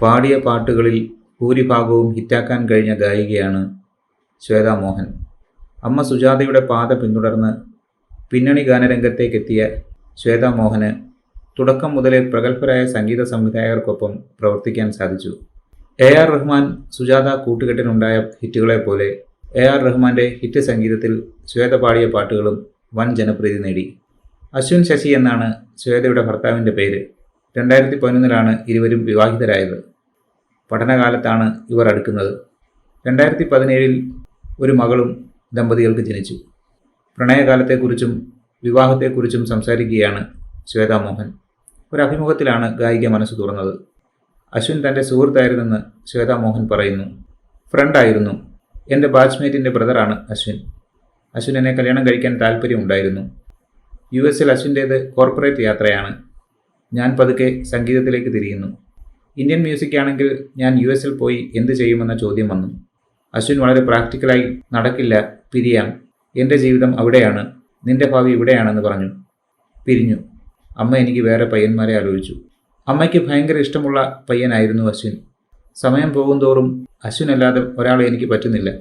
പാടിയ പാട്ടുകളിൽ ഭൂരിഭാഗവും ഹിറ്റാക്കാൻ കഴിഞ്ഞ ഗായികയാണ് ശ്വേതാ മോഹൻ. അമ്മ സുജാതയുടെ പാത പിന്തുടർന്ന് പിന്നണി ഗാനരംഗത്തേക്കെത്തിയ ശ്വേതാ മോഹന് തുടക്കം മുതലേ പ്രഗത്ഭരായ സംഗീത സംവിധായകർക്കൊപ്പം പ്രവർത്തിക്കാൻ സാധിച്ചു. എ ആർ റഹ്മാൻ സുജാത കൂട്ടുകെട്ടിനുണ്ടായ ഹിറ്റുകളെ പോലെ എ ആർ റഹ്മാന്റെ ഹിറ്റ് സംഗീതത്തിൽ ശ്വേത പാടിയ പാട്ടുകളും വൻ ജനപ്രീതി നേടി. അശ്വിൻ ശശി എന്നാണ് ശ്വേതയുടെ ഭർത്താവിന്റെ പേര്. രണ്ടായിരത്തി പതിനൊന്നിലാണ് ഇരുവരും വിവാഹിതരായത്. പഠനകാലത്താണ് ഇവർ അടുക്കുന്നത്. രണ്ടായിരത്തി പതിനേഴിൽ ഒരു മകളും ദമ്പതികൾക്ക് ജനിച്ചു. പ്രണയകാലത്തെക്കുറിച്ചും വിവാഹത്തെക്കുറിച്ചും സംസാരിക്കുകയാണ് ശ്വേതാ മോഹൻ ഒരു അഭിമുഖത്തിലാണ് ഗായിക മനസ്സ് തുറന്നത്. അശ്വിൻ തന്റെ സുഹൃത്തായിരുന്നെന്ന് ശ്വേതാ മോഹൻ പറയുന്നു. ഫ്രണ്ടായിരുന്നു. എന്റെ ബാച്ച്മേറ്റിന്റെ ബ്രദറാണ് അശ്വിൻ. അശ്വിൻ എന്നെ കല്യാണം കഴിക്കാൻ താല്പര്യമുണ്ടായിരുന്നു. യു എസിൽ അശ്വിന്റേത് കോർപ്പറേറ്റ് യാത്രയാണ്. ഞാൻ പതുക്കെ സംഗീതത്തിലേക്ക് തിരിയുന്നു. ഇന്ത്യൻ മ്യൂസിക് ആണെങ്കിൽ ഞാൻ യു എസിൽ പോയി എന്ത് ചെയ്യുമെന്ന ചോദ്യം വന്നു. അശ്വിൻ വളരെ പ്രാക്ടിക്കലായി നടക്കില്ല പിരിയാം. എന്റെ ജീവിതം അവിടെയാണ് നിന്റെ ഭാവി ഇവിടെയാണെന്ന് പറഞ്ഞു. പിരിഞ്ഞു. അമ്മ എനിക്ക് വേറെ പയ്യന്മാരെ ആലോചിച്ചു. അമ്മയ്ക്ക് ഭയങ്കര ഇഷ്ടമുള്ള പയ്യനായിരുന്നു അശ്വിൻ. സമയം പോകുന്തോറും അശ്വിനല്ലാതെ ഒരാളെ എനിക്ക് പറ്റുന്നില്ല.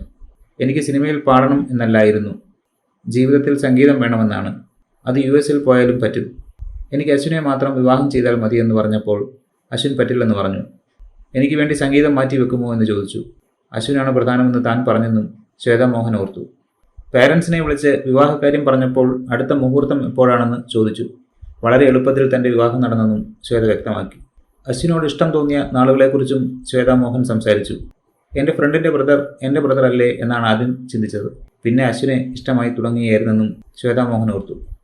എനിക്ക് സിനിമയിൽ പാടണം എന്നല്ലായിരുന്നു. ജീവിതത്തിൽ സംഗീതം വേണമെന്നാണ്. അത് യു എസിൽ പോയാലും പറ്റും. എനിക്ക് അശ്വിനെ മാത്രം വിവാഹം ചെയ്താൽ മതിയെന്ന് പറഞ്ഞപ്പോൾ അശ്വിൻ പറ്റില്ലെന്ന് പറഞ്ഞു. എനിക്ക് വേണ്ടി സംഗീതം മാറ്റി വെക്കുമോ എന്ന് ചോദിച്ചു. അശ്വിനാണ് പ്രധാനമെന്ന് താൻ പറഞ്ഞെന്നും ശ്വേതാ മോഹൻ ഓർത്തു. പേരൻസിനെ വിളിച്ച് വിവാഹകാര്യം പറഞ്ഞപ്പോൾ അടുത്ത മുഹൂർത്തം എപ്പോഴാണെന്ന് ചോദിച്ചു. വളരെ എളുപ്പത്തിൽ തന്റെ വിവാഹം നടന്നെന്നും ശ്വേത വ്യക്തമാക്കി. അശ്വിനോട് ഇഷ്ടം തോന്നിയ നാളുകളെക്കുറിച്ചും ശ്വേതാ മോഹൻ സംസാരിച്ചു. എന്റെ ഫ്രണ്ടിന്റെ ബ്രദർ എന്റെ ബ്രദർ അല്ലേ എന്നാണ് ആദ്യം ചിന്തിച്ചത്. പിന്നെ അശ്വിനെ ഇഷ്ടമായി തുടങ്ങിയായിരുന്നെന്നും ശ്വേതാ മോഹൻ ഓർത്തു.